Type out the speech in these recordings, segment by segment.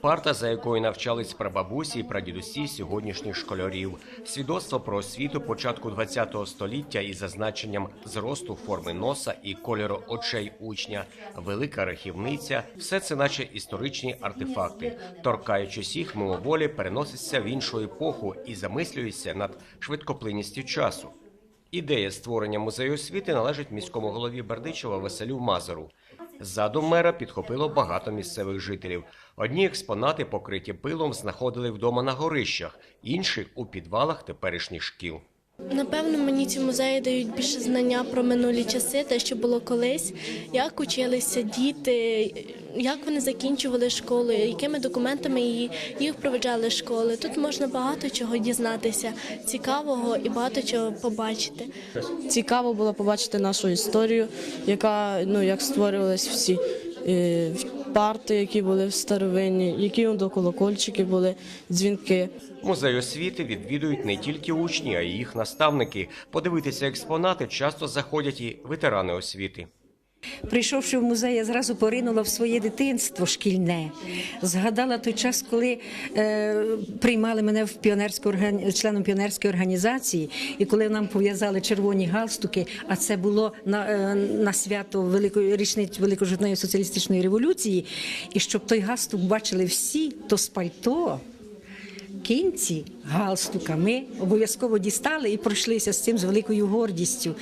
Парта, за якою навчались прабабусі і прадідусі сьогоднішніх школярів, свідоцтво про освіту початку ХХ століття із зазначенням зросту форми носа і кольору очей учня, велика рахівниця – все це наче історичні артефакти. Торкаючись їх, мимоволі переноситься в іншу епоху і замислюється над швидкоплинністю часу. Ідея створення музею освіти належить міському голові Бердичева Василю Мазару. Задум мера підхопило багато місцевих жителів. Одні експонати, покриті пилом, знаходили вдома на горищах, інші у підвалах теперішніх шкіл. Напевно, мені ці музеї дають більше знання про минулі часи, те, що було колись, як училися діти, як вони закінчували школу, якими документами її- їх проведжали школи. Тут можна багато чого дізнатися, цікавого і багато чого побачити. Цікаво було побачити нашу історію, яка ну як створювались всі е, парти, які були в старовинні, які до колокольчики були, дзвінки. Музей освіти відвідують не тільки учні, а й їх наставники. Подивитися експонати часто заходять і ветерани освіти. Прийшовши в музей, я зразу поринула в своє дитинство шкільне. Згадала той час, коли е, приймали мене в піонерську членом піонерської організації, і коли нам пов'язали червоні галстуки, а це було на, е, на свято великої річниць великожитної соціалістичної революції. І щоб той галстук бачили всі, то з пальто. Кінці галстука ми обов'язково дістали і пройшлися з цим з великою гордістю.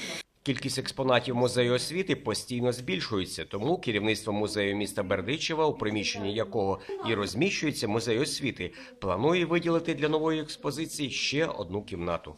Кількість експонатів музею освіти постійно збільшується, тому керівництво музею міста Бердичева, у приміщенні якого і розміщується музей освіти, планує виділити для нової експозиції ще одну кімнату.